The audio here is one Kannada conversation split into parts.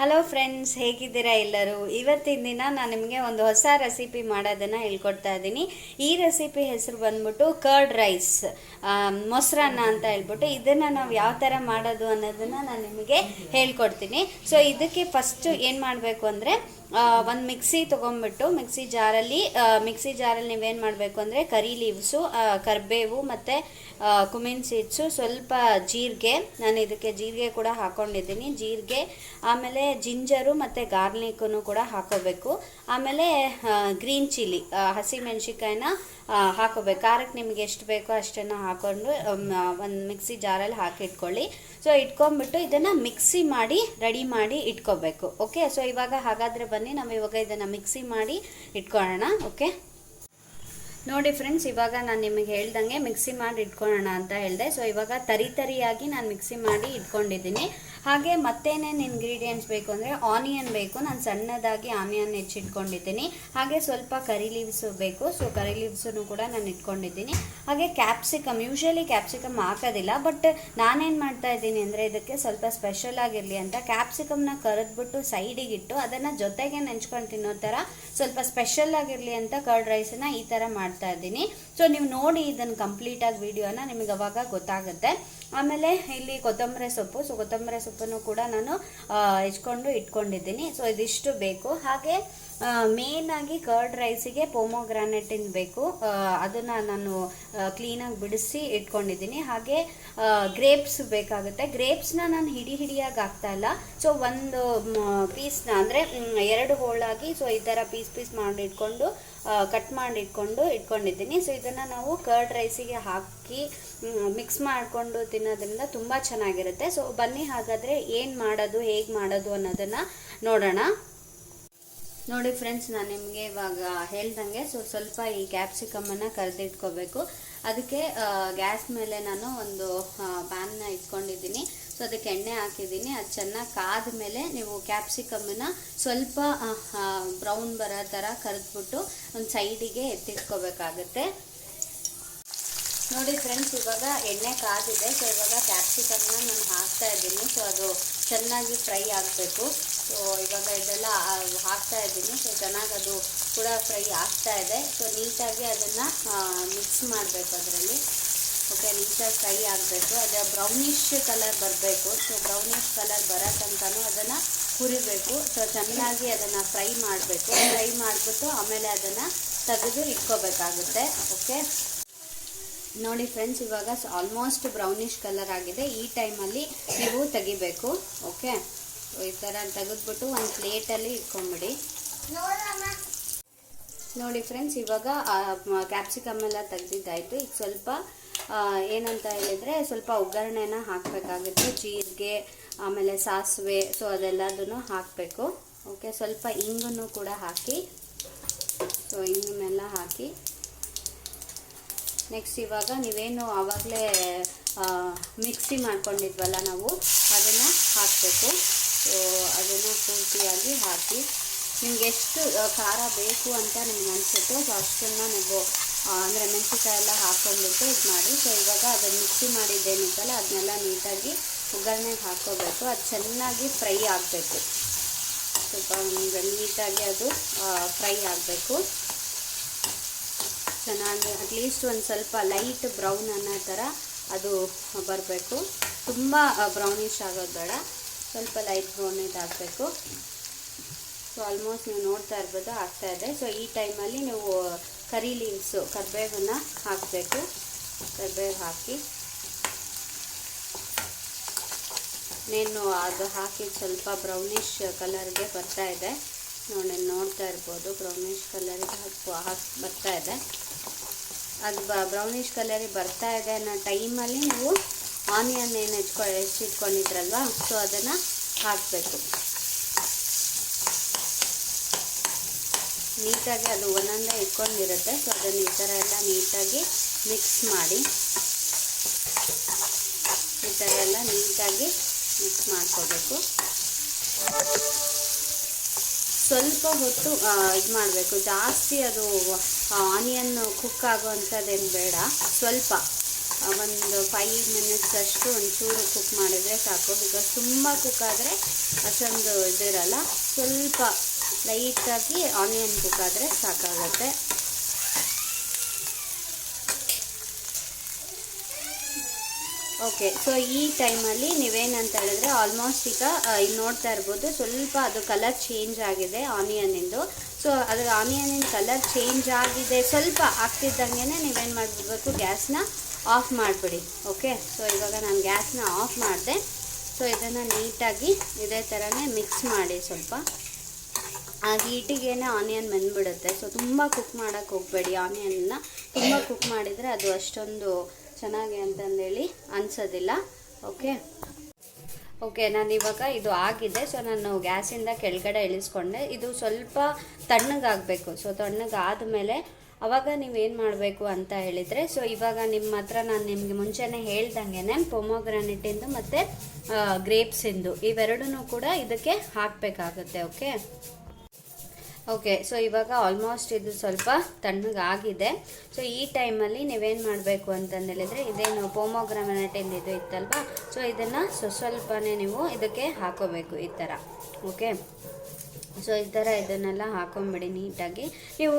ಹಲೋ ಫ್ರೆಂಡ್ಸ್ ಹೇಗಿದ್ದೀರಾ ಎಲ್ಲರೂ? ಇವತ್ತಿನ ದಿನ ನಾನು ನಿಮಗೆ ಒಂದು ಹೊಸ ರೆಸಿಪಿ ಮಾಡೋದನ್ನು ಹೇಳ್ಕೊಡ್ತಾ ಇದ್ದೀನಿ. ಈ ರೆಸಿಪಿ ಹೆಸರು ಬಂದ್ಬಿಟ್ಟು ಕರ್ಡ್ ರೈಸ್ ಮೊಸರನ್ನ ಅಂತ ಹೇಳ್ಬಿಟ್ಟು ಇದನ್ನು ನಾವು ಯಾವ ಥರ ಮಾಡೋದು ಅನ್ನೋದನ್ನು ನಾನು ನಿಮಗೆ ಹೇಳ್ಕೊಡ್ತೀನಿ. ಸೊ ಇದಕ್ಕೆ ಫಸ್ಟು ಏನು ಮಾಡಬೇಕು ಅಂದರೆ ಒಂದು ಮಿಕ್ಸಿ ತೊಗೊಂಬಿಟ್ಟು ಮಿಕ್ಸಿ ಜಾರಲ್ಲಿ ಮಿಕ್ಸಿ ಜಾರಲ್ಲಿ ನೀವೇನು ಮಾಡಬೇಕು ಅಂದರೆ ಕರಿ ಲೀವ್ಸು ಕರ್ಬೇವು ಮತ್ತು ಕುಮಿನ್ ಸೀಡ್ಸು ಸ್ವಲ್ಪ ಜೀರಿಗೆ, ನಾನು ಇದಕ್ಕೆ ಜೀರಿಗೆ ಕೂಡ ಹಾಕ್ಕೊಂಡಿದ್ದೀನಿ ಜೀರಿಗೆ, ಆಮೇಲೆ ಜಿಂಜರು ಮತ್ತು ಗಾರ್ಲಿಕ್ಕೂ ಕೂಡ ಹಾಕೋಬೇಕು. ಆಮೇಲೆ ಗ್ರೀನ್ ಚಿಲ್ಲಿ ಹಸಿ ಮೆಣಸಿನ್ಕಾಯಿನ ಹಾಕೋಬೇಕು. ಖಾರಕ್ಕೆ ನಿಮಗೆ ಎಷ್ಟು ಬೇಕೋ ಅಷ್ಟನ್ನು ಹಾಕ್ಕೊಂಡು ಒಂದು ಮಿಕ್ಸಿ ಜಾರಲ್ಲಿ ಹಾಕಿಟ್ಕೊಳ್ಳಿ. ಸೊ, ಇಟ್ಕೊಂಡ್ಬಿಟ್ಟು ಇದನ್ನು ಮಿಕ್ಸಿ ಮಾಡಿ ರೆಡಿ ಮಾಡಿ ಇಟ್ಕೋಬೇಕು. ಓಕೆ ಸೊ ಇವಾಗ ಹಾಗಾದರೆ ಬನ್ನಿ, ನಾವು ಇವಾಗ ಇದನ್ನು ಮಿಕ್ಸಿ ಮಾಡಿ ಇಟ್ಕೊಳ್ಳೋಣ. ಓಕೆ ನೋಡಿ ಫ್ರೆಂಡ್ಸ್ ಇವಾಗ ನಾನು ನಿಮಗೆ ಹೇಳ್ದಂಗೆ ಮಿಕ್ಸಿ ಮಾಡಿ ಇಟ್ಕೊಳ್ಳೋಣ ಅಂತ ಹೇಳಿದೆ. ಸೊ ಇವಾಗ ತರಿ ತರಿಯಾಗಿ ನಾನು ಮಿಕ್ಸಿ ಮಾಡಿ ಇಟ್ಕೊಂಡಿದ್ದೀನಿ. ಹಾಗೆ ಮತ್ತೇನೇನು ಇಂಗ್ರೀಡಿಯೆಂಟ್ಸ್ ಬೇಕು ಅಂದರೆ ಆನಿಯನ್ ಬೇಕು. ನಾನು ಸಣ್ಣದಾಗಿ ಆನಿಯನ್ ಹೆಚ್ಚಿಟ್ಕೊಂಡಿದ್ದೀನಿ. ಹಾಗೆ ಸ್ವಲ್ಪ ಕರಿ ಲೀವ್ಸು ಬೇಕು. ಸೊ ಕರಿ ಲೀವ್ಸನ್ನು ಕೂಡ ನಾನು ಇಟ್ಕೊಂಡಿದ್ದೀನಿ. ಹಾಗೆ ಕ್ಯಾಪ್ಸಿಕಮ್ ಯೂಶಲಿ ಕ್ಯಾಪ್ಸಿಕಮ್ ಹಾಕೋದಿಲ್ಲ ಬಟ್ ನಾನೇನು ಮಾಡ್ತಾ ಇದ್ದೀನಿ ಅಂದರೆ ಇದಕ್ಕೆ ಸ್ವಲ್ಪ ಸ್ಪೆಷಲ್ ಆಗಿರಲಿ ಅಂತ ಕ್ಯಾಪ್ಸಿಕಮ್ನ ಕರೆದ್ಬಿಟ್ಟು ಸೈಡಿಗೆ ಇಟ್ಟು ಅದನ್ನು ಜೊತೆಗೆ ನೆಂಚ್ಕೊಂಡು ತಿನ್ನೋ ಥರ ಸ್ವಲ್ಪ ಸ್ಪೆಷಲ್ ಆಗಿರಲಿ ಅಂತ ಕರ್ಡ್ ರೈಸನ್ನು ಈ ಥರ ಮಾಡ್ತಾ ಇದ್ದೀನಿ. ಸೊ ನೀವು ನೋಡಿ ಇದನ್ನು ಕಂಪ್ಲೀಟಾಗಿ ವಿಡಿಯೋನ ನಿಮಗೆ ಅವಾಗ ಗೊತ್ತಾಗುತ್ತೆ. ಆಮೇಲೆ ಇಲ್ಲಿ ಕೊತ್ತಂಬರಿ ಸೊಪ್ಪು. ಸೊ ಕೊತ್ತಂಬರಿ ಸೊಪ್ಪನ್ನು ಕೂಡ ನಾನು ಹೆಚ್ಕೊಂಡು ಇಟ್ಕೊಂಡಿದ್ದೀನಿ. ಸೊ ಇದಿಷ್ಟು ಬೇಕು. ಹಾಗೆ ಮೇಯ್ನಾಗಿ ಕರ್ಡ್ ರೈಸಿಗೆ ಪೋಮೋಗ್ರಾನೆಟಿನ್ ಬೇಕು ಅದನ್ನು ನಾನು ಕ್ಲೀನಾಗಿ ಬಿಡಿಸಿ ಇಟ್ಕೊಂಡಿದ್ದೀನಿ. ಹಾಗೆ ಗ್ರೇಪ್ಸ್ ಬೇಕಾಗುತ್ತೆ. ಗ್ರೇಪ್ಸ್ನ ನಾನು ಹಿಡಿ ಹಿಡಿಯಾಗಿ ಆಗ್ತಾ ಇಲ್ಲ. ಸೊ ಒಂದು ಪೀಸ್ನ ಅಂದರೆ ಎರಡು ಹೋಳಾಗಿ ಸೊ ಈ ಥರ ಪೀಸ್ ಪೀಸ್ ಮಾಡಿ ಇಟ್ಕೊಂಡು ಕಟ್ ಮಾಡಿ ಇಟ್ಕೊಂಡು ಇಟ್ಕೊಂಡಿದ್ದೀನಿ. ಸೊ ಇದನ್ನು ನಾವು ಕರ್ಡ್ ರೈಸಿಗೆ ಹಾಕಿ ಮಿಕ್ಸ್ ಮಾಡಿಕೊಂಡು ತಿನ್ನೋದ್ರಿಂದ ತುಂಬ ಚೆನ್ನಾಗಿರುತ್ತೆ. ಸೊ ಬನ್ನಿ ಹಾಗಾದರೆ ಏನು ಮಾಡೋದು, ಹೇಗೆ ಮಾಡೋದು ಅನ್ನೋದನ್ನು ನೋಡೋಣ. ನೋಡಿ ಫ್ರೆಂಡ್ಸ್ ನಾನು ನಿಮಗೆ ಇವಾಗ ಹೇಳ್ದಂಗೆ ಸೊ ಸ್ವಲ್ಪ ಈ ಕ್ಯಾಪ್ಸಿಕಮನ್ನು ಕರೆದಿಟ್ಕೋಬೇಕು. ಅದಕ್ಕೆ ಗ್ಯಾಸ್ ಮೇಲೆ ನಾನು ಒಂದು ಪ್ಯಾನ್ನ ಇಟ್ಕೊಂಡಿದ್ದೀನಿ. ಸೊ ಅದಕ್ಕೆ ಎಣ್ಣೆ ಹಾಕಿದ್ದೀನಿ. ಅದು ಚೆನ್ನಾಗಿ ಕಾದ ಮೇಲೆ ನೀವು ಕ್ಯಾಪ್ಸಿಕಮನ್ನು ಸ್ವಲ್ಪ ಬ್ರೌನ್ ಬರೋ ಥರ ಕರೆದ್ಬಿಟ್ಟು ಒಂದು ಸೈಡಿಗೆ ಎತ್ತಿಟ್ಕೋಬೇಕಾಗತ್ತೆ. ನೋಡಿ ಫ್ರೆಂಡ್ಸ್ ಇವಾಗ ಎಣ್ಣೆ ಕಾದಿದೆ. ಸೊ ಇವಾಗ ಕ್ಯಾಪ್ಸಿಕಮ್ನ ನಾನು ಹಾಕ್ತಾ ಇದ್ದೀನಿ. ಸೊ ಅದು ಚೆನ್ನಾಗಿ ಫ್ರೈ ಆಗಬೇಕು. ಸೊ ಇವಾಗ ಇದೆಲ್ಲ ಹಾಕ್ತಾ ಇದ್ದೀನಿ. ಸೊ ಚೆನ್ನಾಗಿ ಅದು ಕೂಡ ಫ್ರೈ ಆಗ್ತಾ ಇದೆ. ಸೊ ನೀಟಾಗಿ ಅದನ್ನು ಮಿಕ್ಸ್ ಮಾಡಬೇಕು ಅದರಲ್ಲಿ. ಓಕೆ ನೀಟಾಗಿ ಫ್ರೈ ಆಗಬೇಕು. ಅದು ಬ್ರೌನಿಷ್ ಕಲರ್ ಬರಬೇಕು. ಸೊ ಬ್ರೌನಿಷ್ ಕಲರ್ ಬರೋ ತನಕನೂ ಅದನ್ನು ಹುರಿಬೇಕು. ಸೊ ಚೆನ್ನಾಗಿ ಅದನ್ನು ಫ್ರೈ ಮಾಡಬೇಕು. ಫ್ರೈ ಮಾಡಿಬಿಟ್ಟು ಆಮೇಲೆ ಅದನ್ನು ತೆಗೆದು ಇಟ್ಕೋಬೇಕಾಗುತ್ತೆ. ಓಕೆ ನೋಡಿ ಫ್ರೆಂಡ್ಸ್ ಇವಾಗ ಆಲ್ಮೋಸ್ಟ್ ಬ್ರೌನಿಷ್ ಕಲರ್ ಆಗಿದೆ. ಈ ಟೈಮಲ್ಲಿ ನೀವು ತೆಗಿಬೇಕು. ಓಕೆ ಈ ಥರ ತೆಗೆದ್ಬಿಟ್ಟು ಒಂದು ಪ್ಲೇಟಲ್ಲಿ ಇಟ್ಕೊಂಬಿಡಿ. ನೋಡಿ ಫ್ರೆಂಡ್ಸ್ ಇವಾಗ ಕ್ಯಾಪ್ಸಿಕಮ್ ಎಲ್ಲ ತೆಗೆದಿದ್ದಾಯಿತು. ಈಗ ಸ್ವಲ್ಪ ಏನಂತ ಹೇಳಿದರೆ ಸ್ವಲ್ಪ ಒಗ್ಗರಣೆನ ಹಾಕಬೇಕಾಗುತ್ತೆ. ಜೀರಿಗೆ ಆಮೇಲೆ ಸಾಸಿವೆ ಸೊ ಅದೆಲ್ಲದನ್ನು ಹಾಕಬೇಕು. ಓಕೆ ಸ್ವಲ್ಪ ಇಂಗನ್ನು ಕೂಡ ಹಾಕಿ. ಸೊ ಇಂಗನ್ನೆಲ್ಲ ಹಾಕಿ. ನೆಕ್ಸ್ಟ್ ಇವಾಗ ನೀವೇನು ಆವಾಗಲೇ ಮಿಕ್ಸಿ ಮಾಡ್ಕೊಂಡಿದ್ವಲ್ಲ ನಾವು ಅದನ್ನು ಹಾಕಬೇಕು. ಸೊ ಅದನ್ನು ಪೂರ್ತಿಯಾಗಿ ಹಾಕಿ. ನಿಮ್ಗೆ ಎಷ್ಟು ಖಾರ ಬೇಕು ಅಂತ ನಿಮ್ಗೆ ಅನಿಸುತ್ತೆ ಸೊ ಅಷ್ಟನ್ನು ನೀವು ಅಂದರೆ ಮೆಣಸಿಕಾಯಿ ಎಲ್ಲ ಹಾಕ್ಕೊಂಡ್ಬಿಟ್ಟು ಇದು ಮಾಡಿ. ಸೊ ಇವಾಗ ಅದನ್ನು ಮಿಕ್ಸಿ ಮಾಡಿದ್ದೇನಿತ್ತಲ್ಲ ಅದನ್ನೆಲ್ಲ ನೀಟಾಗಿ ಒಗ್ಗರಣೆಗೆ ಹಾಕ್ಕೋಬೇಕು. ಅದು ಚೆನ್ನಾಗಿ ಫ್ರೈ ಆಗಬೇಕು. ಸ್ವಲ್ಪ ನೀಟಾಗಿ ಅದು ಫ್ರೈ ಆಗಬೇಕು. ಚೆನ್ನಾಗಿ ಅಟ್ಲೀಸ್ಟ್ ಒಂದು ಸ್ವಲ್ಪ ಲೈಟ್ ಬ್ರೌನ್ ಅನ್ನೋ ಥರ ಅದು ಬರಬೇಕು. ತುಂಬ ಬ್ರೌನಿಶ್ ಆಗೋದು ಬೇಡ. ಸ್ವಲ್ಪ ಲೈಟ್ ಬ್ರೌನ್ ಹಾಕಬೇಕು. ಸೊ ಆಲ್ಮೋಸ್ಟ್ ನೀವು ನೋಡ್ತಾ ಇರ್ಬೋದು, ಆಗ್ತಾ ಇದೆ. ಸೊ ಈ ಟೈಮಲ್ಲಿ ನೀವು ಕರಿ ಲೀವ್ಸು ಕರ್ಬೇವನ್ನ ಹಾಕಬೇಕು. ಕರಿಬೇವು ಹಾಕಿ. ನೀನು ಅದು ಹಾಕಿ ಸ್ವಲ್ಪ ಬ್ರೌನಿಷ್ ಕಲರ್ಗೆ ಬರ್ತಾ ಇದೆ. ನೋಡಿ ನೋಡ್ತಾ ಇರ್ಬೋದು ಬ್ರೌನಿಷ್ ಕಲರಿಗೆ ಹಾಕಿ ಹಾಕಿ ಬರ್ತಾ ಇದೆ. ಅದು ಬ್ರೌನಿಷ್ ಕಲರಿಗೆ ಬರ್ತಾ ಇದೆ ಅನ್ನೋ ಟೈಮಲ್ಲಿ ನೀವು ಆನಿಯನ್ ಏನು ಹೆಚ್ಕೊ ಹೆಚ್ಚಿಟ್ಕೊಂಡಿದ್ರಲ್ವ ಸೊ ಅದನ್ನು ಹಾಕಬೇಕು. ನೀಟಾಗಿ ಅದು ಒಂದೊಂದೇ ಇಟ್ಕೊಂಡಿರುತ್ತೆ. ಸೊ ಅದನ್ನು ಈ ಥರ ಎಲ್ಲ ನೀಟಾಗಿ ಮಿಕ್ಸ್ ಮಾಡಿ. ಈ ಥರ ಎಲ್ಲ ನೀಟಾಗಿ ಮಿಕ್ಸ್ ಮಾಡ್ಕೋಬೇಕು. ಸ್ವಲ್ಪ ಹೊತ್ತು ಇದು ಮಾಡಬೇಕು. ಜಾಸ್ತಿ ಅದು ಆನಿಯನ್ ಕುಕ್ ಆಗೋ ಅಂಥದ್ದೇನು ಬೇಡ. ಸ್ವಲ್ಪ. ಒಂದು ಫೈವ್ ಮಿನಿಟ್ಸ್ ಅಷ್ಟು ಒಂಚೂರು ಕುಕ್ ಮಾಡಿದರೆ ಸಾಕು. ಬಿಕಾಸ್ ತುಂಬ ಕುಕ್ ಆದರೆ ಅಷ್ಟೊಂದು ಇದಿರಲ್ಲ. ಸ್ವಲ್ಪ ಲೈಟಾಗಿ ಆನಿಯನ್ ಕುಕ್ ಆದರೆ ಸಾಕಾಗುತ್ತೆ. ಓಕೆ ಸೊ ಈ ಟೈಮಲ್ಲಿ ನೀವೇನಂತ ಹೇಳಿದ್ರೆ ಆಲ್ಮೋಸ್ಟ್ ಈಗ ಇಲ್ಲಿ ನೋಡ್ತಾ ಇರ್ಬೋದು ಸ್ವಲ್ಪ ಅದು ಕಲರ್ ಚೇಂಜ್ ಆಗಿದೆ ಆನಿಯನಿಂದು ಸೊ ಅದರ ಆನಿಯನಿನ ಕಲರ್ ಚೇಂಜ್ ಆಗಿದೆ. ಸ್ವಲ್ಪ ಆಗ್ತಿದ್ದಂಗೆ ನೀವೇನು ಮಾಡಿಬಿಡ್ಬೇಕು, ಗ್ಯಾಸ್ನ ಆಫ್ ಮಾಡಿಬಿಡಿ ಓಕೆ ಸೊ ಇವಾಗ ನಾನು ಗ್ಯಾಸ್ನ ಆಫ್ ಮಾಡಿದೆ. ಸೊ ಇದನ್ನು ನೀಟಾಗಿ ಇದೇ ಥರನೇ ಮಿಕ್ಸ್ ಮಾಡಿ ಸ್ವಲ್ಪ. ಆ ಹೀಟಿಗೇನೆ ಆನಿಯನ್ ಬಂದ್ಬಿಡುತ್ತೆ. ಸೊ ತುಂಬ ಕುಕ್ ಮಾಡೋಕ್ಕೆ ಹೋಗಬೇಡಿ ಆನಿಯನ್ನ ತುಂಬ ಕುಕ್ ಮಾಡಿದರೆ ಅದು ಅಷ್ಟೊಂದು ಚೆನ್ನಾಗಿ ಅಂತಂದೇಳಿ ಅನಿಸೋದಿಲ್ಲ ಓಕೆ ಓಕೆ ನಾನು ಇವಾಗ ಇದು ಆಗಿದೆ. ಸೊ ನಾನು ಗ್ಯಾಸಿಂದ ಕೆಳಗಡೆ ಇಳಿಸ್ಕೊಂಡೆ. ಇದು ಸ್ವಲ್ಪ ತಣ್ಣಗಾಗಬೇಕು. ಸೊ ತಣ್ಣಗಾದ ಮೇಲೆ ಅವಾಗ ನೀವೇನು ಮಾಡಬೇಕು ಅಂತ ಹೇಳಿದರೆ ಸೊ ಇವಾಗ ನಿಮ್ಮ ಹತ್ರ ನಾನು ನಿಮಗೆ ಮುಂಚೆನೇ ಹೇಳ್ದಂಗೆ ಪೊಮೊಗ್ರಾನೆಟಿಂದು ಮತ್ತು ಗ್ರೇಪ್ಸಿಂದು ಇವೆರಡೂ ಕೂಡ ಇದಕ್ಕೆ ಹಾಕಬೇಕಾಗುತ್ತೆ, ಓಕೆ? ಓಕೆ ಸೊ ಇವಾಗ ಆಲ್ಮೋಸ್ಟ್ ಇದು ಸ್ವಲ್ಪ ತಣ್ಣಗಾಗಿದೆ. ಸೊ ಈ ಟೈಮಲ್ಲಿ ನೀವೇನು ಮಾಡಬೇಕು ಅಂತಂದೇಳಿದರೆ ಇದೇನು ಪೋಮೋಗ್ರಾಮನೆಟಿಂದ ಇದು ಇತ್ತಲ್ವಾ? ಸೊ ಇದನ್ನು ಸೊ ಸ್ವಲ್ಪನೇ ನೀವು ಇದಕ್ಕೆ ಹಾಕೋಬೇಕು ಈ ಥರ ಓಕೆ? ಸೊ ಈ ಥರ ಇದನ್ನೆಲ್ಲ ಹಾಕೊಂಬಿಡಿ ನೀಟಾಗಿ. ನೀವು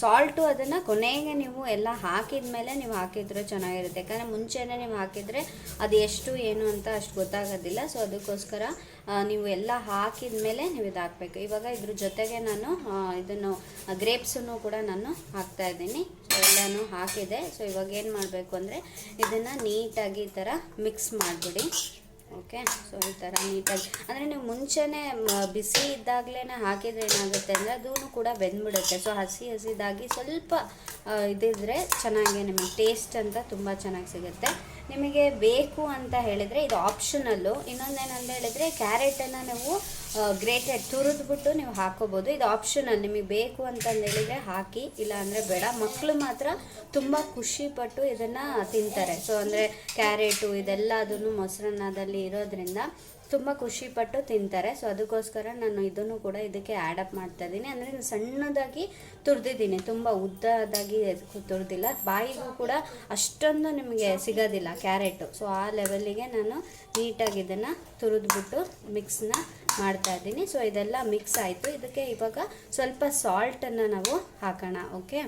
ಸಾಲ್ಟು ಅದನ್ನು ಕೊನೆಗೆ ನೀವು ಎಲ್ಲ ಹಾಕಿದ ಮೇಲೆ ನೀವು ಹಾಕಿದ್ರೆ ಚೆನ್ನಾಗಿರುತ್ತೆ. ಯಾಕಂದರೆ ಮುಂಚೆನೇ ನೀವು ಹಾಕಿದರೆ ಅದು ಎಷ್ಟು, ಏನು ಅಂತ ಅಷ್ಟು ಗೊತ್ತಾಗೋದಿಲ್ಲ. ಸೊ ಅದಕ್ಕೋಸ್ಕರ ನೀವು ಎಲ್ಲ ಹಾಕಿದ ಮೇಲೆ ನೀವು ಇದು ಹಾಕಬೇಕು. ಇವಾಗ ಇದ್ರ ಜೊತೆಗೆ ನಾನು ಇದನ್ನು ಗ್ರೇಪ್ಸನ್ನು ಕೂಡ ನಾನು ಹಾಕ್ತಾ ಇದ್ದೀನಿ. ಎಲ್ಲನೂ ಹಾಕಿದೆ. ಸೊ ಇವಾಗ ಏನು ಮಾಡಬೇಕು ಅಂದರೆ ಇದನ್ನು ನೀಟಾಗಿ ಈ ಥರ ಮಿಕ್ಸ್ ಮಾಡಿಬಿಡಿ. ಓಕೆ? ಸೊ ಈ ಥರ ನೀಟಾಗಿ ಅಂದರೆ ನೀವು ಮುಂಚೆನೇ ಬಿಸಿ ಇದ್ದಾಗಲೇ ಹಾಕಿದರೆ ಏನಾಗುತ್ತೆ ಅಂದರೆ ಅದೂ ಕೂಡ ಬೆಂದ್ಬಿಡುತ್ತೆ. ಸೊ ಹಸಿ ಹಸಿದಾಗಿ ಸ್ವಲ್ಪ ಇದಿದ್ರೆ ಚೆನ್ನಾಗಿ ನಿಮಗೆ ಟೇಸ್ಟ್ ಅಂತ ತುಂಬ ಚೆನ್ನಾಗಿ ಸಿಗುತ್ತೆ. ನಿಮಗೆ ಬೇಕು ಅಂತ ಹೇಳಿದರೆ ಇದು ಆಪ್ಷನಲ್ಲು ಇನ್ನೊಂದೇನಂತ ಹೇಳಿದರೆ ಕ್ಯಾರೆಟನ್ನು ನೀವು ಗ್ರೇಟೆಡ್ ತುರಿದ್ಬಿಟ್ಟು ನೀವು ಹಾಕೋಬೋದು. ಇದು ಆಪ್ಷನಲ್ ನಿಮಗೆ ಬೇಕು ಅಂತಂದು ಹೇಳಿದರೆ ಹಾಕಿ, ಇಲ್ಲ ಅಂದರೆ ಬೇಡ. ಮಕ್ಕಳು ಮಾತ್ರ ತುಂಬ ಖುಷಿಪಟ್ಟು ಇದನ್ನು ತಿಂತಾರೆ. ಸೊ ಅಂದರೆ ಕ್ಯಾರೆಟು ಇದೆಲ್ಲ ಅದನ್ನು ಮೊಸರನ್ನದಲ್ಲಿ ಇರೋದ್ರಿಂದ ತುಂಬ ಖುಷಿಪಟ್ಟು ತಿಂತಾರೆ. ಸೊ ಅದಕ್ಕೋಸ್ಕರ ನಾನು ಇದನ್ನು ಕೂಡ ಇದಕ್ಕೆ ಆ್ಯಡಪ್ ಮಾಡ್ತಾ ಇದ್ದೀನಿ. ಅಂದರೆ ಸಣ್ಣದಾಗಿ ತುರಿದಿದ್ದೀನಿ. ತುಂಬ ಉದ್ದದಾಗಿ ತುರಿದಿಲ್ಲ. ಬಾಯಿಗೂ ಕೂಡ ಅಷ್ಟೊಂದು ನಿಮಗೆ ಸಿಗೋದಿಲ್ಲ ಕ್ಯಾರೆಟು. ಸೊ ಆ ಲೆವೆಲ್ಲಿಗೆ ನಾನು ನೀಟಾಗಿ ಇದನ್ನು ತುರಿದ್ಬಿಟ್ಟು ಮಿಕ್ಸ್ನ ಮಾಡ್ತಾ ಇದ್ದೀನಿ. ಸೊ ಇದೆಲ್ಲ ಮಿಕ್ಸ್ ಆಯಿತು. ಇದಕ್ಕೆ ಇವಾಗ ಸ್ವಲ್ಪ ಸಾಲ್ಟನ್ನು ನಾವು ಹಾಕೋಣ. ಓಕೆ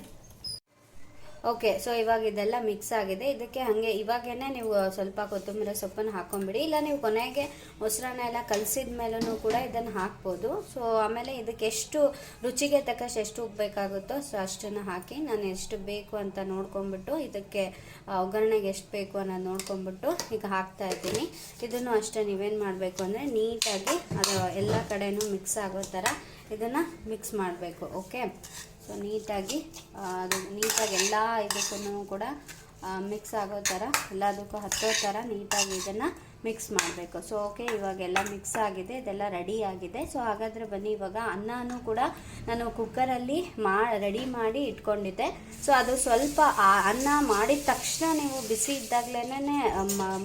ಓಕೆ ಸೊ ಇವಾಗ ಇದೆಲ್ಲ ಮಿಕ್ಸ್ ಆಗಿದೆ. ಇದಕ್ಕೆ ಹಾಗೆ ಇವಾಗೇನೆ ನೀವು ಸ್ವಲ್ಪ ಕೊತ್ತಂಬರಿ ಸೊಪ್ಪನ್ನು ಹಾಕೊಂಬಿಡಿ. ಇಲ್ಲ ನೀವು ಕೊನೆಗೆ ಮೊಸರನ್ನ ಎಲ್ಲ ಕಲಸಿದ ಮೇಲೂ ಕೂಡ ಇದನ್ನು ಹಾಕ್ಬೋದು. ಸೊ ಆಮೇಲೆ ಇದಕ್ಕೆ ಎಷ್ಟು ರುಚಿಗೆ ತಕ್ಕಷ್ಟು ಎಷ್ಟು ಉಪ್ಪು ಬೇಕಾಗುತ್ತೋ ಸೊ ಅಷ್ಟನ್ನು ಹಾಕಿ ನಾನು ಎಷ್ಟು ಬೇಕು ಅಂತ ನೋಡ್ಕೊಂಬಿಟ್ಟು, ಇದಕ್ಕೆ ಒಗ್ಗರಣೆಗೆ ಎಷ್ಟು ಬೇಕು ಅನ್ನೋದು ನೋಡ್ಕೊಂಬಿಟ್ಟು ಈಗ ಹಾಕ್ತಾ ಇದ್ದೀನಿ. ಇದನ್ನು ಅಷ್ಟೇ ನೀವೇನು ಮಾಡಬೇಕು ಅಂದರೆ ನೀಟಾಗಿ ಅದು ಎಲ್ಲ ಕಡೆನೂ ಮಿಕ್ಸ್ ಆಗೋ ಥರ ಇದನ್ನು ಮಿಕ್ಸ್ ಮಾಡಬೇಕು. ಓಕೆ ಸೊ ನೀಟಾಗಿ ಅದು ನೀಟಾಗಿ ಎಲ್ಲ ಇದಕ್ಕೂ ಕೂಡ ಮಿಕ್ಸ್ ಆಗೋ ಥರ ಎಲ್ಲದಕ್ಕೂ ಹತ್ತೋ ಥರ ನೀಟಾಗಿ ಇದನ್ನು ಮಿಕ್ಸ್ ಮಾಡಬೇಕು. ಸೊ ಓಕೆ ಇವಾಗೆಲ್ಲ ಮಿಕ್ಸ್ ಆಗಿದೆ, ಇದೆಲ್ಲ ರೆಡಿ ಆಗಿದೆ. ಸೊ ಹಾಗಾದರೆ ಬನ್ನಿ, ಇವಾಗ ಅನ್ನನೂ ಕೂಡ ನಾನು ಕುಕ್ಕರಲ್ಲಿ ಮಾ ರೆಡಿ ಮಾಡಿ ಇಟ್ಕೊಂಡಿದ್ದೆ. ಸೊ ಅದು ಸ್ವಲ್ಪ ಅನ್ನ ಮಾಡಿದ ತಕ್ಷಣ ನೀವು ಬಿಸಿ ಇದ್ದಾಗಲೇ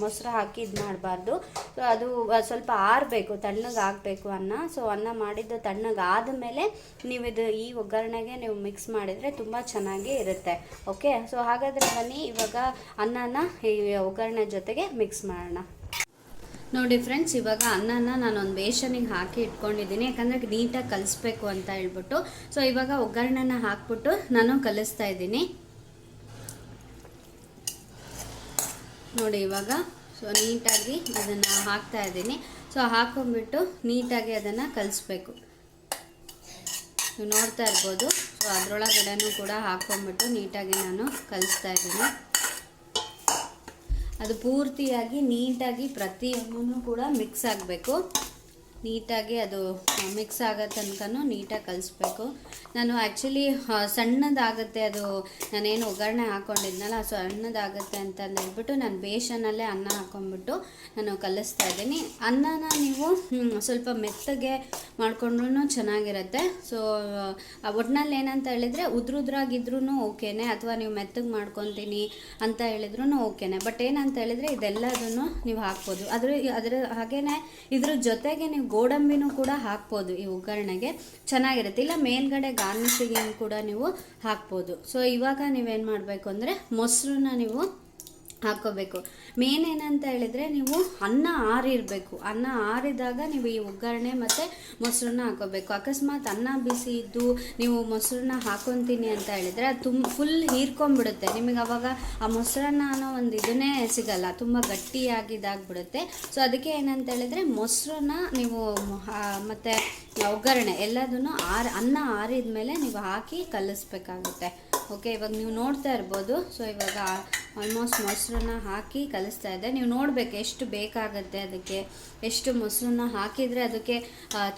ಮೊಸರು ಹಾಕಿ ಇದು ಮಾಡಬಾರ್ದು. ಸೊ ಅದು ಸ್ವಲ್ಪ ಆರಬೇಕು ತಣ್ಣಗಾಗಬೇಕು ಅನ್ನ. ಸೊ ಅನ್ನ ಮಾಡಿದ್ದು ತಣ್ಣಗಾದ ಮೇಲೆ ನೀವು ಇದು ಈ ಒಗ್ಗರಣೆಗೆ ನೀವು ಮಿಕ್ಸ್ ಮಾಡಿದರೆ ತುಂಬ ಚೆನ್ನಾಗಿ ಇರುತ್ತೆ. ಓಕೆ ಸೊ ಹಾಗಾದರೆ ಬನ್ನಿ, ಇವಾಗ ಅನ್ನನ ಈ ಒಗ್ಗರಣೆ ಜೊತೆಗೆ ಮಿಕ್ಸ್ ಮಾಡೋಣ. ನೋಡಿ ಫ್ರೆಂಡ್ಸ್ ಇವಾಗ ಅನ್ನನ ನಾನು ಒಂದು ಬೇಷನಿಗೆ ಹಾಕಿ ಇಟ್ಕೊಂಡಿದ್ದೀನಿ, ಯಾಕಂದರೆ ನೀಟಾಗಿ ಕಲಿಸ್ಬೇಕು ಅಂತ ಹೇಳ್ಬಿಟ್ಟು. ಸೊ ಇವಾಗ ಒಗ್ಗರಣೆನ ಹಾಕ್ಬಿಟ್ಟು ನಾನು ಕಲಿಸ್ತಾ ಇದ್ದೀನಿ. ನೋಡಿ ಇವಾಗ ಸೊ ನೀಟಾಗಿ ಅದನ್ನು ಹಾಕ್ತಾ ಇದ್ದೀನಿ. ಸೊ ಹಾಕೊಂಡ್ಬಿಟ್ಟು ನೀಟಾಗಿ ಅದನ್ನು ಕಲಿಸ್ಬೇಕು. ನೋಡ್ತಾ ಇರ್ಬೋದು. ಸೊ ಅದರೊಳಗಡೆನೂ ಕೂಡ ಹಾಕೊಂಡ್ಬಿಟ್ಟು ನೀಟಾಗಿ ನಾನು ಕಲಿಸ್ತಾ ಇದ್ದೀನಿ. ಅದು ಪೂರ್ತಿಯಾಗಿ ನೀಟಾಗಿ ಪ್ರತಿಯೊಂದೂ ಕೂಡ ಮಿಕ್ಸ್ ಆಗಬೇಕು. ನೀಟಾಗಿ ಅದು ಮಿಕ್ಸ್ ಆಗೋ ತನಕನೂ ನೀಟಾಗಿ ಕಲಿಸ್ಬೇಕು. ನಾನು ಆ್ಯಕ್ಚುಲಿ ಸಣ್ಣದಾಗುತ್ತೆ ಅದು, ನಾನೇನು ಒಗ್ಗರಣೆ ಹಾಕ್ಕೊಂಡಿದ್ನಲ್ಲ ಸಣ್ಣದಾಗುತ್ತೆ ಅಂತ ಹೇಳ್ಬಿಟ್ಟು ನಾನು ಬೇಷನಲ್ಲೇ ಅನ್ನ ಹಾಕ್ಕೊಂಡ್ಬಿಟ್ಟು ನಾನು ಕಲಿಸ್ತಾ ಇದ್ದೀನಿ. ಅನ್ನನ ನೀವು ಸ್ವಲ್ಪ ಮೆತ್ತಗೆ ಮಾಡಿಕೊಂಡ್ರೂ ಚೆನ್ನಾಗಿರುತ್ತೆ. ಸೊ ಒಟ್ನಲ್ಲಿ ಏನಂತ ಹೇಳಿದರೆ ಉದ್ರುದ್ರಾಗಿದ್ರೂ ಓಕೆನೆ, ಅಥವಾ ನೀವು ಮೆತ್ತಗೆ ಮಾಡ್ಕೊತೀನಿ ಅಂತ ಹೇಳಿದ್ರು ಓಕೆನೆ. ಬಟ್ ಏನಂತ ಹೇಳಿದರೆ ಇದೆಲ್ಲದನ್ನು ನೀವು ಹಾಕ್ಬೋದು. ಅದ್ರ, ಅದರ ಹಾಗೇ ಇದ್ರ ಜೊತೆಗೆ ನೀವು ಗೋಡಂಬಿನೂ ಕೂಡ ಹಾಕ್ಬೋದು ಈ ಒಗ್ಗರಣೆಗೆ ಚೆನ್ನಾಗಿರುತ್ತೆ. ಇಲ್ಲ, ಮೇಲ್ಗಡೆ ಗಾರ್ನಿಶಿಗೆ ಕೂಡ ನೀವು ಹಾಕ್ಬೋದು. ಸೊ ಇವಾಗ ನೀವೇನು ಮಾಡಬೇಕು ಅಂದರೆ ಮೊಸರನ್ನ ನೀವು ಹಾಕೋಬೇಕು. ಮೇನ್ ಏನಂತ ಹೇಳಿದ್ರೆ ನೀವು ಅನ್ನ ಆರಿರಬೇಕು. ಅನ್ನ ಆರಿದಾಗ ನೀವು ಈ ಒಗ್ಗರಣೆ ಮತ್ತು ಮೊಸರನ್ನ ಹಾಕೋಬೇಕು. ಅಕಸ್ಮಾತ್ ಅನ್ನ ಬಿಸಿ ಇದ್ದು ನೀವು ಮೊಸರನ್ನ ಹಾಕೊತೀನಿ ಅಂತ ಹೇಳಿದ್ರೆ ಅದು ತುಂಬ ಫುಲ್ ಹೀರ್ಕೊಂಡ್ಬಿಡುತ್ತೆ. ನಿಮಗೆ ಅವಾಗ ಆ ಮೊಸರನ್ನ ಅನ್ನೋ ಒಂದು ಇದನ್ನೇ ಸಿಗಲ್ಲ. ತುಂಬ ಗಟ್ಟಿಯಾಗಿದಾಗ್ಬಿಡುತ್ತೆ. ಸೊ ಅದಕ್ಕೆ ಏನಂತ ಹೇಳಿದ್ರೆ ಮೊಸರನ್ನ ನೀವು ಮತ್ತೆ ಒಗ್ಗರಣೆ ಎಲ್ಲದನ್ನು ಆರ್, ಅನ್ನ ಆರಿದ ಮೇಲೆ ನೀವು ಹಾಕಿ ಕಲಿಸ್ಬೇಕಾಗುತ್ತೆ. ಓಕೆ ಇವಾಗ ನೀವು ನೋಡ್ತಾ ಇರ್ಬೋದು. ಸೊ ಇವಾಗ ಆಲ್ಮೋಸ್ಟ್ ಮೊಸರನ್ನ ಹಾಕಿ ಕಲಿಸ್ತಾ ಇದ್ದೆ. ನೀವು ನೋಡಬೇಕು ಎಷ್ಟು ಬೇಕಾಗುತ್ತೆ ಅದಕ್ಕೆ, ಎಷ್ಟು ಮೊಸರನ್ನ ಹಾಕಿದರೆ ಅದಕ್ಕೆ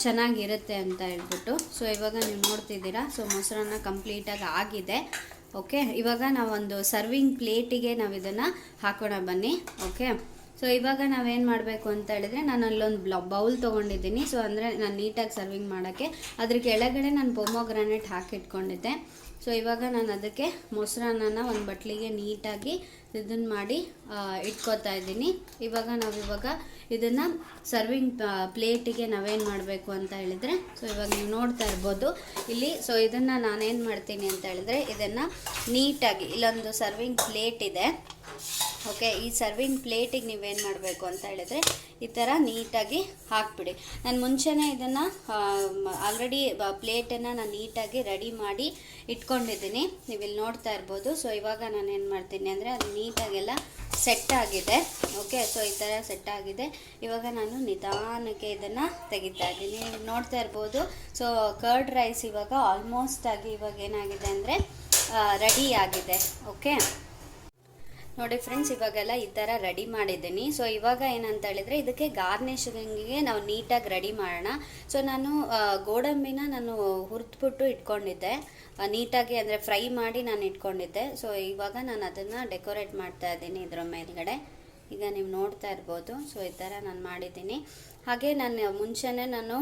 ಚೆನ್ನಾಗಿರುತ್ತೆ ಅಂತ ಹೇಳ್ಬಿಟ್ಟು. ಸೊ ಇವಾಗ ನೀವು ನೋಡ್ತಿದ್ದೀರಾ? ಸೊ ಮೊಸರನ್ನ ಕಂಪ್ಲೀಟಾಗಿ ಆಗಿದೆ. ಓಕೆ ಇವಾಗ ನಾವೊಂದು ಸರ್ವಿಂಗ್ ಪ್ಲೇಟಿಗೆ ನಾವು ಇದನ್ನು ಹಾಕೋಣ ಬನ್ನಿ. ಓಕೆ ಸೊ ಇವಾಗ ನಾವೇನು ಮಾಡಬೇಕು ಅಂತ ಹೇಳಿದ್ರೆ, ನಾನು ಅಲ್ಲೊಂದು ಬ್ಲ, ಬೌಲ್ ತೊಗೊಂಡಿದ್ದೀನಿ. ಸೊ ಅಂದರೆ ನಾನು ನೀಟಾಗಿ ಸರ್ವಿಂಗ್ ಮಾಡೋಕ್ಕೆ. ಅದ್ರ ಕೆಳಗಡೆ ನಾನು ಪೊಮೊಗ್ರಾನೆಟ್ ಹಾಕಿಟ್ಕೊಂಡಿದ್ದೆ. ಸೊ ಇವಾಗ ನಾನು ಅದಕ್ಕೆ ಮೊಸರನ್ನ ಒಂದು ಬಟ್ಲಿಗೆ ನೀಟಾಗಿ ಇದನ್ನು ಮಾಡಿ ಇಟ್ಕೋತಾ ಇದ್ದೀನಿ. ಇವಾಗ ನಾವು ಇವಾಗ ಇದನ್ನು ಸರ್ವಿಂಗ್ ಪ್ಲೇಟಿಗೆ ನಾವೇನು ಮಾಡಬೇಕು ಅಂತ ಹೇಳಿದರೆ ಸೊ ಇವಾಗ ನೀವು ನೋಡ್ತಾ ಇರ್ಬೋದು. ಇಲ್ಲಿ ಸೊ ಇದನ್ನು ನಾನೇನು ಮಾಡ್ತೀನಿ ಅಂತ ಹೇಳಿದ್ರೆ, ಇದನ್ನು ನೀಟಾಗಿ, ಇಲ್ಲೊಂದು ಸರ್ವಿಂಗ್ ಪ್ಲೇಟ್ ಇದೆ. ಓಕೆ ಈ ಸರ್ವಿಂಗ್ ಪ್ಲೇಟಿಗೆ ನೀವೇನು ಮಾಡಬೇಕು ಅಂತ ಹೇಳಿದರೆ, ಈ ಥರ ನೀಟಾಗಿ ಹಾಕ್ಬಿಡಿ. ನಾನು ಮುಂಚೆನೇ ಇದನ್ನು ಆಲ್ರೆಡಿ ಪ್ಲೇಟನ್ನು ನಾನು ನೀಟಾಗಿ ರೆಡಿ ಮಾಡಿ ಇಟ್ಕೊಂಡಿದ್ದೀನಿ. ನೀವು ಇಲ್ಲಿ ನೋಡ್ತಾ ಇರ್ಬೋದು. ಸೊ ಇವಾಗ ನಾನು ಏನು ಮಾಡ್ತೀನಿ ಅಂದರೆ, ಅದು ನೀಟಾಗೆಲ್ಲ ಸೆಟ್ ಆಗಿದೆ ಓಕೆ ಸೊ ಈ ಥರ ಸೆಟ್ ಆಗಿದೆ ಇವಾಗ ನಾನು ನಿಧಾನಕ್ಕೆ ಇದನ್ನು ತೆಗಿತಾ ಇದ್ದೀನಿ. ನೋಡ್ತಾ ಇರ್ಬೋದು. ಸೊ ಕರ್ಡ್ ರೈಸ್ ಇವಾಗ ಆಲ್ಮೋಸ್ಟ್ ಆಗಿ ಇವಾಗ ಏನಾಗಿದೆ ಅಂದರೆ ರೆಡಿ ಆಗಿದೆ. ಓಕೆ ನೋಡಿ ಫ್ರೆಂಡ್ಸ್ ಇವಾಗೆಲ್ಲ ಈ ಥರ ರೆಡಿ ಮಾಡಿದ್ದೀನಿ. ಸೊ ಇವಾಗ ಏನಂತ ಹೇಳಿದ್ರೆ ಇದಕ್ಕೆ ಗಾರ್ನಿಷಿಂಗಿಗೆ ನಾವು ನೀಟಾಗಿ ರೆಡಿ ಮಾಡೋಣ. ಸೊ ನಾನು ಗೋಡಂಬಿನ ನಾನು ಹುರಿದ್ಬಿಟ್ಟು ಇಟ್ಕೊಂಡಿದ್ದೆ. ನೀಟಾಗಿ ಅಂದರೆ ಫ್ರೈ ಮಾಡಿ ನಾನು ಇಟ್ಕೊಂಡಿದ್ದೆ. ಸೊ ಇವಾಗ ನಾನು ಅದನ್ನು ಡೆಕೋರೇಟ್ ಮಾಡ್ತಾ ಇದ್ದೀನಿ ಇದರ ಮೇಲ್ಗಡೆ. ಈಗ ನೀವು ನೋಡ್ತಾ ಇರ್ಬೋದು. ಸೊ ಈ ಥರ ನಾನು ಮಾಡಿದ್ದೀನಿ. ಹಾಗೆ ನಾನು ಮುಂಚೆನೇ ನಾನು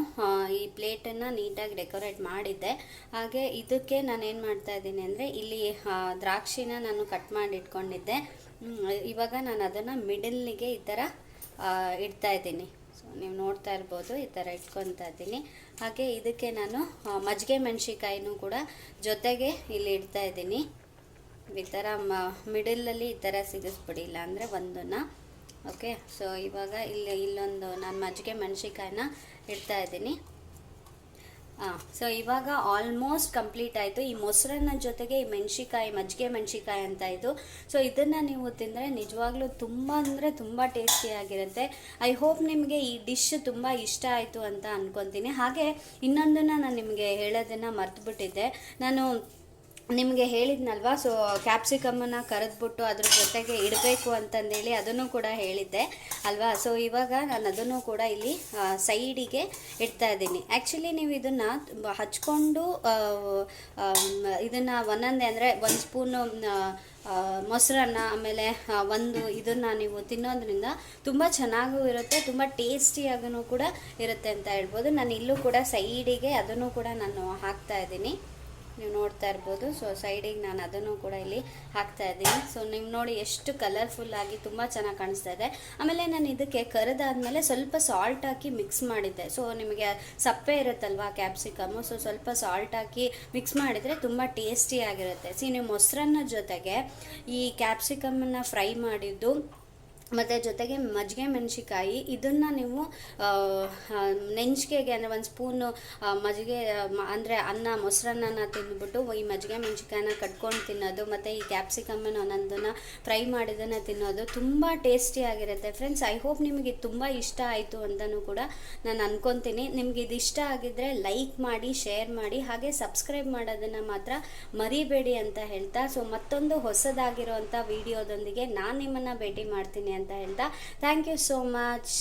ಈ ಪ್ಲೇಟನ್ನು ನೀಟಾಗಿ ಡೆಕೋರೇಟ್ ಮಾಡಿದ್ದೆ. ಹಾಗೆ ಇದಕ್ಕೆ ನಾನು ಏನು ಮಾಡ್ತಾ ಇದ್ದೀನಿ ಅಂದರೆ ಇಲ್ಲಿ ದ್ರಾಕ್ಷಿನ ನಾನು ಕಟ್ ಮಾಡಿ ಇಟ್ಕೊಂಡಿದ್ದೆ. ಇವಾಗ ನಾನು ಅದನ್ನು ಮಿಡಲ್ಗೆ ಈ ಥರ ಇಡ್ತಾ ಇದ್ದೀನಿ. ಸೊ ನೀವು ನೋಡ್ತಾ ಇರ್ಬೋದು, ಈ ಥರ ಇಟ್ಕೊತಾ ಇದ್ದೀನಿ. ಹಾಗೆ ಇದಕ್ಕೆ ನಾನು ಮಜ್ಜಿಗೆ ಮೆಣಸಿಕಾಯಿನೂ ಕೂಡ ಜೊತೆಗೆ ಇಲ್ಲಿ ಇಡ್ತಾ ಇದ್ದೀನಿ. ಈ ಥರ ಮ ಮಿಡಲಲ್ಲಿ ಈ ಥರ ಸಿಗಿಸ್ಬಿಡಿ ಇಲ್ಲ ಅಂದರೆ ಒಂದನ್ನು. ಓಕೆ ಸೊ ಇವಾಗ ಇಲ್ಲಿ, ಇಲ್ಲೊಂದು ನಾನು ಮಜ್ಜಿಗೆ ಮೆಣಸಿಕಾಯಿನ ಇಡ್ತಾ ಇದ್ದೀನಿ. ಸೊ ಇವಾಗ ಆಲ್ಮೋಸ್ಟ್ ಕಂಪ್ಲೀಟ್ ಆಯಿತು. ಈ ಮೊಸರನ್ನ ಜೊತೆಗೆ ಈ ಮೆಣಸಿಕಾಯಿ ಮಜ್ಜಿಗೆ ಮೆಣಸಿಕಾಯಿ ಅಂತ ಇದು. ಸೊ ಇದನ್ನು ನೀವು ತಿಂದರೆ ನಿಜವಾಗ್ಲೂ ತುಂಬ ಅಂದರೆ ತುಂಬ ಟೇಸ್ಟಿಯಾಗಿರುತ್ತೆ ಐ ಹೋಪ್ ನಿಮಗೆ ಈ ಡಿಶ್ ತುಂಬ ಇಷ್ಟ ಆಯಿತು ಅಂತ ಅಂದ್ಕೊತೀನಿ ಹಾಗೆ ಇನ್ನೊಂದನ್ನು ನಾನು ನಿಮಗೆ ಹೇಳೋದನ್ನು ಮರ್ತುಬಿಟ್ಟಿದ್ದೆ. ನಾನು ನಿಮಗೆ ಹೇಳಿದ್ನಲ್ವಾ? ಸೊ ಕ್ಯಾಪ್ಸಿಕಮ್ಮನ್ನು ಕರೆದ್ಬಿಟ್ಟು ಅದ್ರ ಜೊತೆಗೆ ಇಡಬೇಕು ಅಂತಂದೇಳಿ ಅದನ್ನು ಕೂಡ ಹೇಳಿದ್ದೆ ಅಲ್ವಾ? ಸೊ ಇವಾಗ ನಾನು ಅದನ್ನು ಕೂಡ ಇಲ್ಲಿ ಸೈಡಿಗೆ ಇಡ್ತಾ ಇದ್ದೀನಿ. ಆ್ಯಕ್ಚುಲಿ ನೀವು ಇದನ್ನು ಹಚ್ಕೊಂಡು ಇದನ್ನು ಒಂದೊಂದೇ ಅಂದರೆ ಒಂದು ಸ್ಪೂನು ಮೊಸರನ್ನ, ಆಮೇಲೆ ಒಂದು ಇದನ್ನು ನೀವು ತಿನ್ನೋದ್ರಿಂದ ತುಂಬ ಚೆನ್ನಾಗೂ ಇರುತ್ತೆ, ತುಂಬ ಟೇಸ್ಟಿಯಾಗೂ ಕೂಡ ಇರುತ್ತೆ ಅಂತ ಹೇಳ್ಬೋದು. ನಾನು ಇಲ್ಲೂ ಕೂಡ ಸೈಡಿಗೆ ಅದನ್ನು ಕೂಡ ನಾನು ಹಾಕ್ತಾ ಇದ್ದೀನಿ. ನೀವು ನೋಡ್ತಾ ಇರ್ಬೋದು. ಸೊ ಸೈಡಿಗೆ ನಾನು ಅದನ್ನು ಕೂಡ ಇಲ್ಲಿ ಹಾಕ್ತಾ ಇದ್ದೀನಿ. ಸೊ ನೀವು ನೋಡಿ ಎಷ್ಟು ಕಲರ್ಫುಲ್ ಆಗಿ ತುಂಬ ಚೆನ್ನಾಗಿ ಕಾಣಿಸ್ತಾ ಇದೆ. ಆಮೇಲೆ ನಾನು ಇದಕ್ಕೆ ಕರೆದಾದ್ಮೇಲೆ ಸ್ವಲ್ಪ ಸಾಲ್ಟ್ ಹಾಕಿ ಮಿಕ್ಸ್ ಮಾಡಿದ್ದೆ. ಸೊ ನಿಮಗೆ ಸಪ್ಪೆ ಇರುತ್ತಲ್ವಾ ಕ್ಯಾಪ್ಸಿಕಮ್ಮು ಸೊ ಸ್ವಲ್ಪ ಸಾಲ್ಟ್ ಹಾಕಿ ಮಿಕ್ಸ್ ಮಾಡಿದರೆ ತುಂಬ ಟೇಸ್ಟಿಯಾಗಿರುತ್ತೆ ಸಿ ನೀವು ಮೊಸರನ್ನ ಜೊತೆಗೆ ಈ ಕ್ಯಾಪ್ಸಿಕಮನ್ನು ಫ್ರೈ ಮಾಡಿದ್ದು ಮತ್ತು ಜೊತೆಗೆ ಮಜ್ಜಿಗೆ ಮೆಣಸಿಕಾಯಿ ಇದನ್ನು ನೀವು ನೆಂಚಿಗೆಗೆ ಅಂದರೆ ಒಂದು ಸ್ಪೂನು ಮಜ್ಜಿಗೆ ಅಂದರೆ ಅನ್ನ ಮೊಸರನ್ನ ತಿಂದ್ಬಿಟ್ಟು ಈ ಮಜ್ಜಿಗೆ ಮೆಣಸಿಕಾಯನ್ನ ಕಟ್ಕೊಂಡು ತಿನ್ನೋದು ಮತ್ತು ಈ ಕ್ಯಾಪ್ಸಿಕಮ್ಮನ ಒಂದೊಂದನ್ನು ಫ್ರೈ ಮಾಡಿದ್ದನ್ನು ತಿನ್ನೋದು ತುಂಬ ಟೇಸ್ಟಿಯಾಗಿರುತ್ತೆ ಫ್ರೆಂಡ್ಸ್ ಐ ಹೋಪ್ ನಿಮಗೆ ತುಂಬ ಇಷ್ಟ ಆಯಿತು ಅಂತಲೂ ಕೂಡ ನಾನು ಅಂದ್ಕೊತೀನಿ ನಿಮ್ಗೆ ಇದು ಇಷ್ಟ ಆಗಿದ್ದರೆ ಲೈಕ್ ಮಾಡಿ ಶೇರ್ ಮಾಡಿ, ಹಾಗೆ ಸಬ್ಸ್ಕ್ರೈಬ್ ಮಾಡೋದನ್ನು ಮಾತ್ರ ಮರಿಬೇಡಿ ಅಂತ ಹೇಳ್ತಾ. ಸೊ ಮತ್ತೊಂದು ಹೊಸದಾಗಿರುವಂಥ ವಿಡಿಯೋದೊಂದಿಗೆ ನಾನು ನಿಮ್ಮನ್ನು ಭೇಟಿ ಮಾಡ್ತೀನಿ ಅಂತ ಹೇಳ್ತಾ ಥ್ಯಾಂಕ್ ಯು ಸೋ ಮಚ್